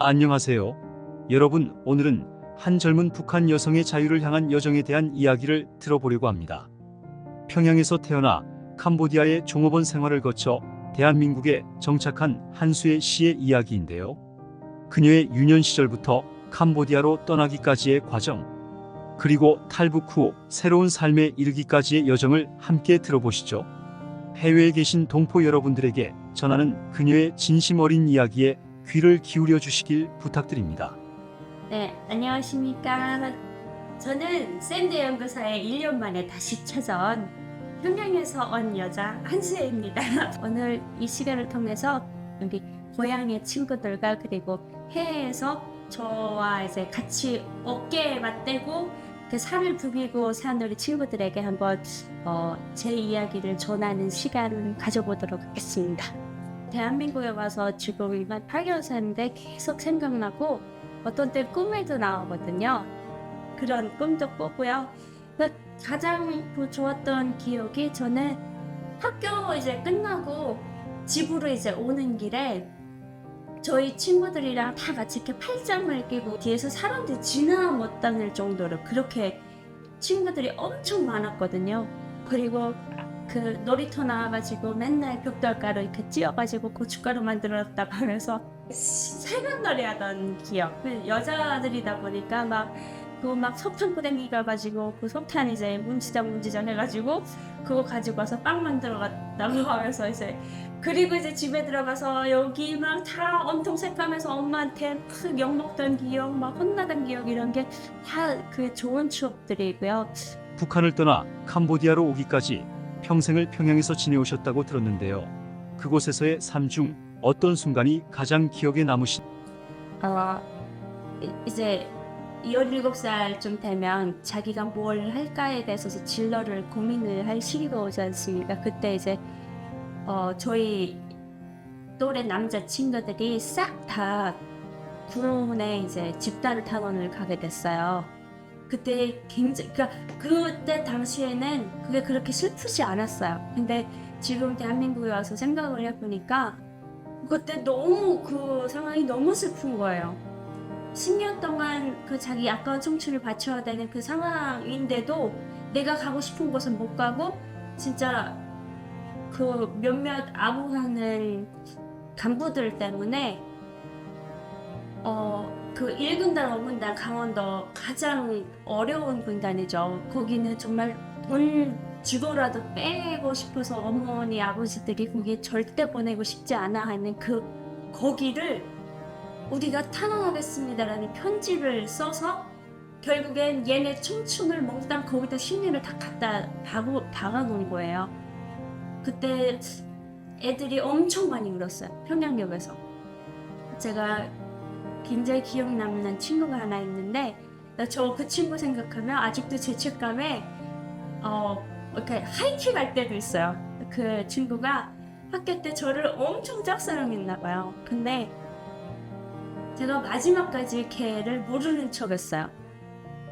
안녕하세요. 여러분, 오늘은 한 젊은 북한 여성의 자유를 향한 여정에 대한 이야기를 들어보려고 합니다. 평양에서 태어나 캄보디아의 종업원 생활을 거쳐 대한민국에 정착한 한수의 시의 이야기인데요. 그녀의 유년 시절부터 캄보디아로 떠나기까지의 과정, 그리고 탈북 후 새로운 삶에 이르기까지의 여정을 함께 들어보시죠. 해외에 계신 동포 여러분들에게 전하는 그녀의 진심 어린 이야기에 귀를 기울여 주시길 부탁드립니다. 네, 안녕하십니까. 저는 샌드 연구사에 1년 만에 다시 찾아온 평양에서 온 여자 한수혜입니다. 오늘 이 시간을 통해서 우리 고향의 친구들과 그리고 해외에서 저와 이제 같이 어깨에 맞대고 그 산을 부비고 산 우리 친구들에게 한번 어, 제 이야기를 전하는 시간을 가져보도록 하겠습니다. 대한민국에 와서 지금 이만 8개월 사는데 계속 생각나고 어떤 때 꿈에도 나오거든요. 그런 꿈도 꾸고요. 그 가장 그 좋았던 기억이 저는 학교 이제 끝나고 집으로 이제 오는 길에 저희 친구들이랑 다 같이 이렇게 팔짱을 끼고 뒤에서 사람들이 지나 못 다닐 정도로 그렇게 친구들이 엄청 많았거든요. 그리고 그 놀이터 나와가지고 맨날 벽돌가루 이렇게 찧어가지고 고춧가루 만들었다고 하면서 세간놀이 하던 기억. 그 여자들이다 보니까 막 그막 석탄 뿌댕기 가가지고 그 석탄 이제 문지장 문지장 해가지고 그거 가지고 와서 빵 만들어 갔다고 하면서 이제 그리고 이제 집에 들어가서 여기 막다 엄청 새까면서 엄마한테 막 욕먹던 기억 막 혼나던 기억 이런 게 다 그 좋은 추억들이고요. 북한을 떠나 캄보디아로 오기까지 평생을 평양에서 지내오셨다고 들었는데요. 그곳에서의 삶 중 어떤 순간이 가장 기억에 남으신 어, 이- 이제 17살쯤 되면 자기가 뭘 할까에 대해서 진로를 고민을 할 시기가 오지 않습니까? 그때 이제 어, 저희 또래 남자 친구들이 싹 다 군에 이제 집단 탄원을 가게 됐어요. 그때 굉장히 그러니까 그때 당시에는 그게 그렇게 슬프지 않았어요. 근데 지금 대한민국에 와서 생각을 해보니까 그때 너무 그 상황이 너무 슬픈 거예요. 10년 동안 그 자기 아까운 청춘을 바쳐야 되는 그 상황인데도 내가 가고 싶은 곳은 못 가고 진짜 그 몇몇 아부하는 간부들 때문에 어 그 1군단, 5군단 강원도 가장 어려운 군단이죠. 거기는 정말 돈 주고라도 빼고 싶어서 어머니 아버지들이 거기 절대 보내고 싶지 않아 하는 그 거기를 우리가 탄원하겠습니다라는 편지를 써서 결국엔 얘네 청춘을 몽땅 거기다 심리를 다 갖다 박고, 박아놓은 거예요. 그때 애들이 엄청 많이 울었어요. 평양역에서. 제가 굉장히 기억 남는 친구가 하나 있는데 저 그 친구 생각하면 아직도 죄책감에 어 이렇게 하이킥 할 때도 있어요. 그 친구가 학교 때 저를 엄청 짝사랑했나 봐요. 근데 제가 마지막까지 걔를 모르는 척했어요.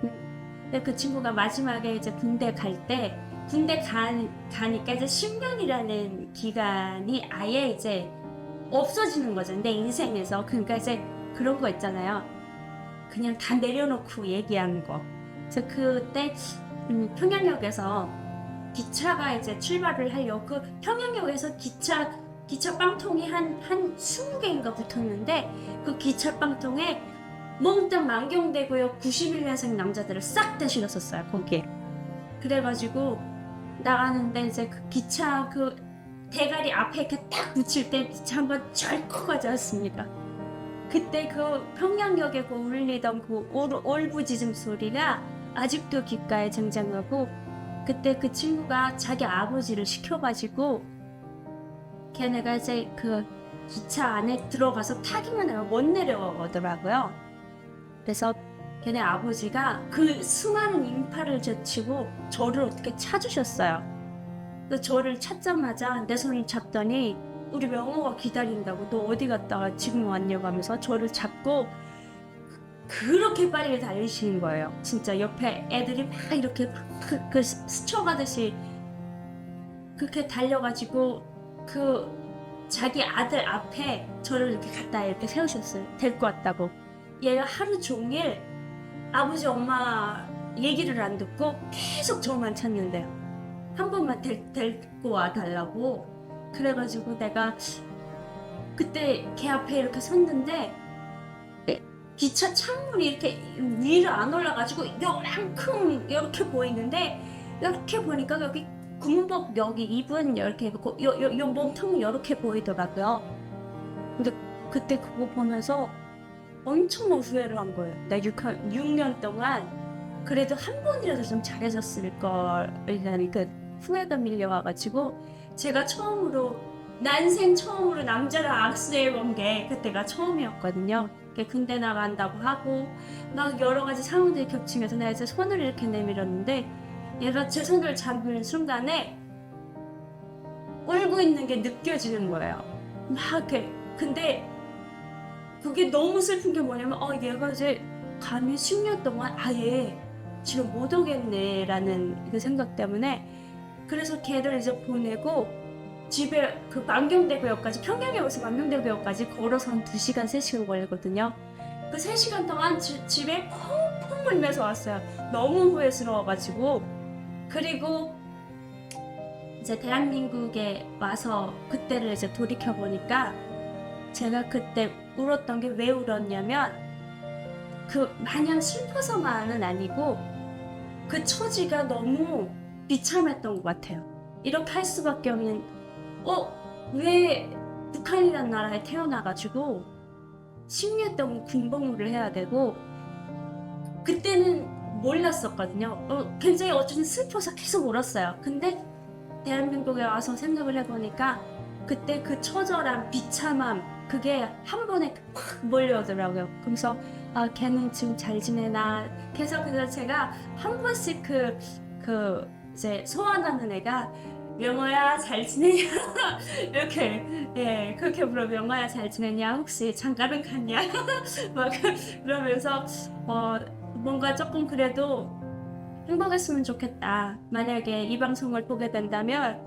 근데 그 친구가 마지막에 이제 군대 갈 때 군대 간, 가니까 이제 10년이라는 기간이 아예 이제 없어지는 거죠. 내 인생에서. 그러니까 이제 그런 거 있잖아요. 그냥 다 내려놓고 얘기하는 거. 그래서 그때 음, 평양역에서 기차가 이제 출발을 하려고 그 평양역에서 기차 기차 빵통이 한 한 20개인가 붙었는데 그 기차 빵통에 몽땅 만경대고요 91년생 남자들을 싹 다 실었었어요 거기에 그래가지고 나가는데 이제 그 기차 그 대가리 앞에 이렇게 딱 붙일 때 기차 한번 쩔컥 가지 않습니까? 그때 그 평양역에 그 울리던 그 올- 올부짖음 소리가 아직도 귓가에 쟁쟁하고 그때 그 친구가 자기 아버지를 시켜가지고 걔네가 이제 그 기차 안에 들어가서 타기만 하면 못 내려오더라고요. 그래서 걔네 아버지가 그 수많은 인파를 제치고 저를 어떻게 찾으셨어요. 그 저를 찾자마자 내 손을 잡더니 우리 명호가 기다린다고 너 어디 갔다가 지금 왔냐고 하면서 저를 잡고 그렇게 빨리 달리시는 거예요. 진짜 옆에 애들이 막 이렇게 그, 그 스쳐가듯이 그렇게 달려가지고 그 자기 아들 앞에 저를 이렇게 갖다 이렇게 세우셨어요. 데리고 왔다고. 얘가 하루 종일 아버지 엄마 얘기를 안 듣고 계속 저만 찾는데요. 한 번만 데, 데리고 와 달라고. 그래가지고 내가 그때 걔 앞에 이렇게 섰는데 기차 창문이 이렇게 위로 안 올라가지고 요만큼 이렇게 보이는데 이렇게 보니까 여기 군복 여기 입은 이렇게 요, 요, 요 몸통은 이렇게 보이더라고요. 근데 그때 그거 보면서 엄청 후회를 한 거예요. 나 6, 6년 동안 그래도 한 번이라도 좀 잘해줬을 걸이라는 그 후회가 밀려와가지고 제가 처음으로 난생 처음으로 남자랑 악수해본 게 그때가 처음이었거든요. 군대 나간다고 하고 막 여러 가지 상황들이 겹치면서 내가 이제 손을 이렇게 내밀었는데 얘가 제 손을 잡는 순간에 울고 있는 게 느껴지는 거예요. 막 근데 그게 너무 슬픈 게 뭐냐면 어 얘가 이제 감히 10년 동안 아예 지금 못 오겠네라는 그 생각 때문에 그래서 걔를 이제 보내고 집에 그 만경대교역까지 평양역에서 만경대교역까지 걸어서 한 2시간 3시간 걸리거든요. 그 3시간 동안 지- 집에 펑펑 울면서 왔어요. 너무 후회스러워가지고. 그리고 이제 대한민국에 와서 그때를 이제 돌이켜 보니까 제가 그때 울었던 게 왜 울었냐면 그 마냥 슬퍼서만은 아니고 그 처지가 너무 비참했던 것 같아요. 이렇게 할 수밖에 없는 어? 왜 북한이라는 나라에 태어나가지고 10년 동안 군복무를 해야 되고 그때는 몰랐었거든요. 어, 굉장히 어쨌든 슬퍼서 계속 울었어요. 근데 대한민국에 와서 생각을 해보니까 그때 그 처절한 비참함 그게 한 번에 확 몰려오더라고요. 그래서 아 걔는 지금 잘 지내나 계속 그래서 제가 한 번씩 그 그 이제 소환하는 애가 명호야 잘 지내냐? 이렇게 예 그렇게 물어 명호야 잘 지내냐? 혹시 장가는 갔냐? 막 그러면서 어 뭔가 조금 그래도 행복했으면 좋겠다. 만약에 이 방송을 보게 된다면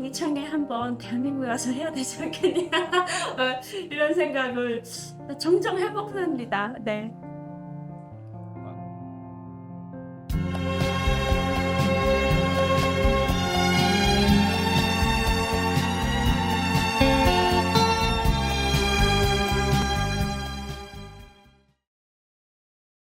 이창에 한번 대한민국에 와서 해야 되지 않겠냐? 어, 이런 생각을 정정 해봅니다. 네.